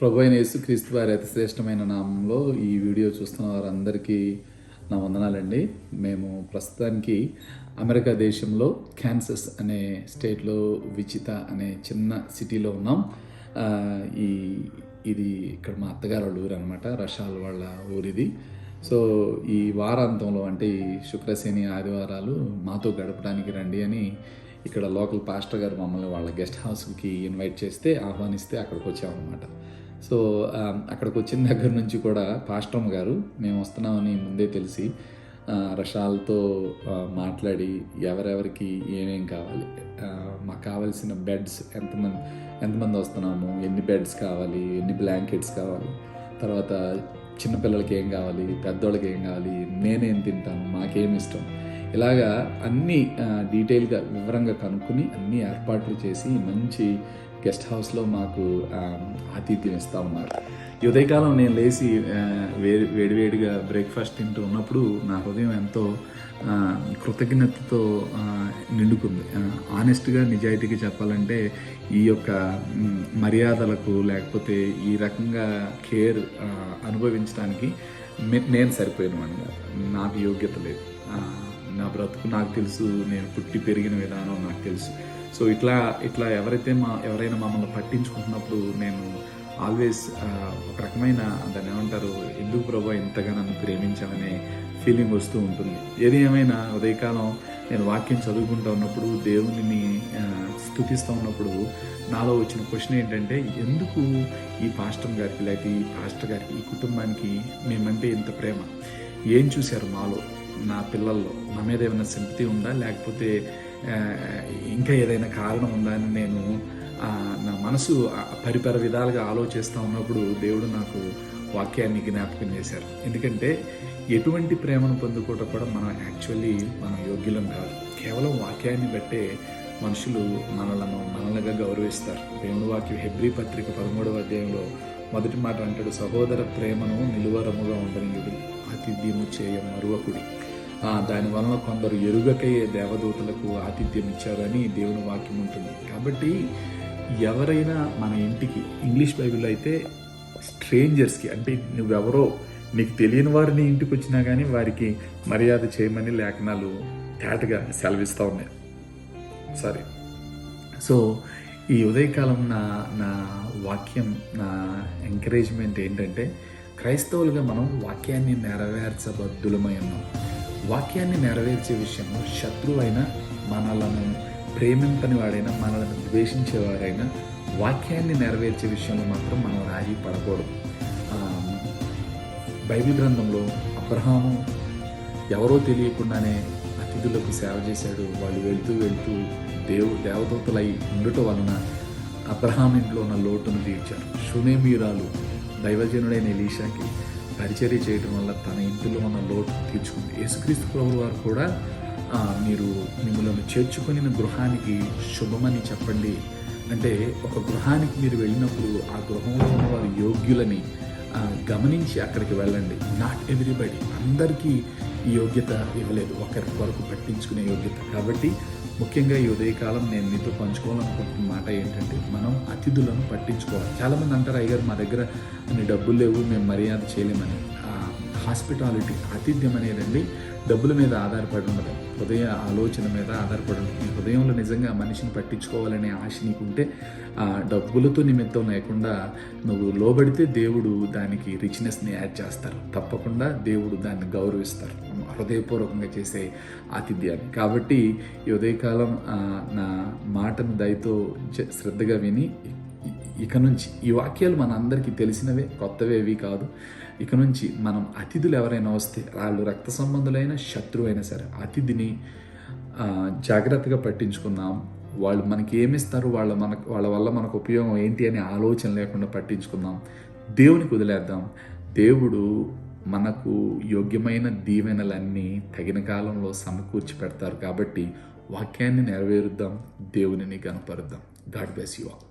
ప్రభు అయిన యేసుక్రీస్తు వారి అతిశ్రేష్టమైన నామంలో ఈ వీడియో చూస్తున్న వారందరికీ నా వందనాలండి. మేము ప్రస్తుతానికి అమెరికా దేశంలో క్యాన్సస్ అనే స్టేట్లో విచిత అనే చిన్న సిటీలో ఉన్నాం. ఈ ఇది ఇక్కడ మా అత్తగారు వాళ్ళ ఊరు అనమాట రషాల్ వాళ్ళ ఊరిది. సో ఈ వారాంతంలో అంటే ఈ శుక్రశని ఆదివారాలు మాతో గడపడానికి రండి అని ఇక్కడ లోకల్ పాస్టర్ గారు మమ్మల్ని వాళ్ళ గెస్ట్ హౌస్కి ఇన్వైట్ చేస్తే ఆహ్వానిస్తే అక్కడికి వచ్చామన్నమాట. సో అక్కడికి వచ్చిన దగ్గర నుంచి కూడా పాస్టమ్ గారు మేము వస్తున్నామని ముందే తెలిసి రషాలతో మాట్లాడి ఎవరెవరికి ఏమేం కావాలి మాకు కావాల్సిన బెడ్స్ ఎంతమంది ఎంతమంది వస్తున్నాము ఎన్ని బెడ్స్ కావాలి ఎన్ని బ్లాంకెట్స్ కావాలి తర్వాత చిన్నపిల్లలకి ఏం కావాలి పెద్దోళ్ళకి ఏం కావాలి నేనేం తింటాను మాకేం ఇష్టం ఇలాగా అన్నీ డీటెయిల్గా వివరంగా కనుక్కుని అన్ని ఏర్పాట్లు చేసి మంచి గెస్ట్ హౌస్లో మాకు ఆతిథ్యం ఇస్తూ ఉన్నారు. ఉదయకాలం నేను లేచి వేడి వేడివేడిగా బ్రేక్ఫాస్ట్ తింటూ ఉన్నప్పుడు నా హృదయం ఎంతో కృతజ్ఞతతో నిండుకుంది. ఆనెస్ట్గా నిజాయితీగా చెప్పాలంటే ఈ యొక్క మర్యాదలకు లేకపోతే ఈ రకంగా కేర్ అనుభవించడానికి నేను సరిపోయిన వాడిని నాకు యోగ్యత లేదు. నా బ్రతుకు నాకు తెలుసు నేను పుట్టి పెరిగిన విధానం నాకు తెలుసు. సో ఇట్లా ఇట్లా ఎవరైతే మా ఎవరైనా మమ్మల్ని పట్టించుకుంటున్నప్పుడు నేను ఆల్వేస్ ఒక రకమైన దాన్ని ఏమంటారు ఎందుకు ప్రభా ఇంతగా నన్ను ప్రేమించాలనే ఫీలింగ్ వస్తూ ఉంటుంది. ఏది ఏమైనా ఉదయకాలం నేను వాక్యం చదువుకుంటూ ఉన్నప్పుడు దేవుని స్థుతిస్తూ స్తుతిస్తూ ఉన్నప్పుడు నాలో వచ్చిన క్వశ్చన్ ఏంటంటే ఎందుకు ఈ పాస్టర్ గారికి లేకపోతే ఈ పాస్టర్ గారికి ఈ కుటుంబానికి మేమంటే ఇంత ప్రేమ? ఏం చూశారు మాలో? నా పిల్లల్లో నా మీద ఏమైనా సింపతి ఉందా? లేకపోతే ఇంకా ఏదైనా కారణం ఉందా అని నేను నా మనసు పరిపర విధాలుగా ఆలోచిస్తూ ఉన్నప్పుడు దేవుడు నాకు వాక్యాన్ని జ్ఞాపకం చేశారు. ఎందుకంటే ఎటువంటి ప్రేమను పొందుకోవటం కూడా మనం యాక్చువల్లీ మనం యోగ్యులం కాదు. కేవలం వాక్యాన్ని బట్టే మనుషులు మనలను మనలుగా గౌరవిస్తారు. దేవుని వాక్యం హెబ్రి పత్రిక పదమూడవ అధ్యాయంలో మొదటి మాట అంటాడు సహోదర ప్రేమను నిలువరముగా ఉండనియుడు ఆతిథ్యము చేయ మరువకుడి. దానివలన దాని వలన కొందరు ఎరుగకయ్యే దేవదూతలకు ఆతిథ్యం ఇచ్చారని దేవుని వాక్యం ఉంటుంది. కాబట్టి ఎవరైనా మన ఇంటికి ఇంగ్లీష్ బైబిల్ అయితే స్ట్రేంజర్స్కి అంటే నువ్వెవరో నీకు తెలియని వారు నీ ఇంటికి వచ్చినా కానీ వారికి మర్యాద చేయమని లేఖనాలు తేటగా సెలవిస్తూ ఉన్నాయి. సారీ. సో ఈ ఉదయకాలం నా నా వాక్యం నా ఎంకరేజ్మెంట్ ఏంటంటే క్రైస్తవులుగా మనం వాక్యాన్ని నెరవేర్చబద్దులమై ఉన్నాం. వాక్యాన్ని నెరవేర్చే విషయంలో శత్రువైన మనలను ప్రేమింపని వాడైనా మనల్ని ద్వేషించేవారైనా వాక్యాన్ని నెరవేర్చే విషయంలో మాత్రం మనం రాజీ పడకూడదు. బైబిల్ గ్రంథంలో అబ్రహాము ఎవరో తెలియకుండానే అతిథులకు సేవ చేశాడు. వాళ్ళు వెళ్తూ వెళ్తూ దేవు దేవదూతలై ఉండటం వలన అబ్రహాం ఇంట్లో ఉన్న లోటును తీర్చారు. షునేమీరాలు దైవజనుడైన ఎలీషాకి పరిచర్య చేయడం వల్ల తన ఇంటిలో ఉన్న లోటు తీర్చుకుంది. యేసుక్రీస్తు ప్రభు వారు కూడా మీరు మిమ్మల్ని చేర్చుకుని గృహానికి శుభమని చెప్పండి. అంటే ఒక గృహానికి మీరు వెళ్ళినప్పుడు ఆ గృహంలో ఉన్న వారు యోగ్యులని గమనించి అక్కడికి వెళ్ళండి. నాట్ ఎవ్రీబడి అందరికీ ఈ యోగ్యత ఇవ్వలేదు. ఒకరి వరకు పట్టించుకునే యోగ్యత. కాబట్టి ముఖ్యంగా ఈ ఉదయకాలం నేను మీతో పంచుకోవాలనుకుంటున్న మాట ఏంటంటే మనం అతిథులను పట్టించుకోవాలి. చాలామంది అంటారు అయ్యారు మా దగ్గర అన్ని డబ్బులు లేవు మేము మర్యాద చేయలేమని. హాస్పిటాలిటీ ఆతిథ్యం అనేదండి డబ్బుల మీద ఆధారపడి ఉండదు. హృదయ ఆలోచన మీద ఆధారపడి ఉంటుంది నీ హృదయంలో నిజంగా మనిషిని పట్టించుకోవాలనే ఆశ నీకుంటే ఆ డబ్బులతో నిమిత్తం లేకుండా నువ్వు లోబడితే దేవుడు దానికి రిచ్నెస్ని యాడ్ చేస్తారు. తప్పకుండా దేవుడు దాన్ని గౌరవిస్తారు. హృదయపూర్వకంగా చేసే ఆతిథ్యాన్ని. కాబట్టి ఈ ఉదయకాలం నా మాటను దయతో శ్రద్ధగా విని ఇక నుంచి ఈ వాక్యాలు మన అందరికీ తెలిసినవే కొత్తవేవి కాదు. ఇక నుంచి మనం అతిథులు ఎవరైనా వస్తే వాళ్ళు రక్త సంబంధులైన శత్రువైనా సరే అతిథిని జాగ్రత్తగా పట్టించుకుందాం. వాళ్ళు మనకి ఏమిస్తారు వాళ్ళ మనకు వాళ్ళ వల్ల మనకు ఉపయోగం ఏంటి అనే ఆలోచన లేకుండా పట్టించుకుందాం. దేవునికి వదిలేద్దాం. దేవుడు మనకు యోగ్యమైన దీవెనలన్నీ తగిన కాలంలో సమకూర్చి పెడతారు కాబట్టి వాక్యాన్ని నెరవేరుద్దాం. దేవునిని కనపరుద్దాం గాడ్ బ్లెస్ యు ఆల్.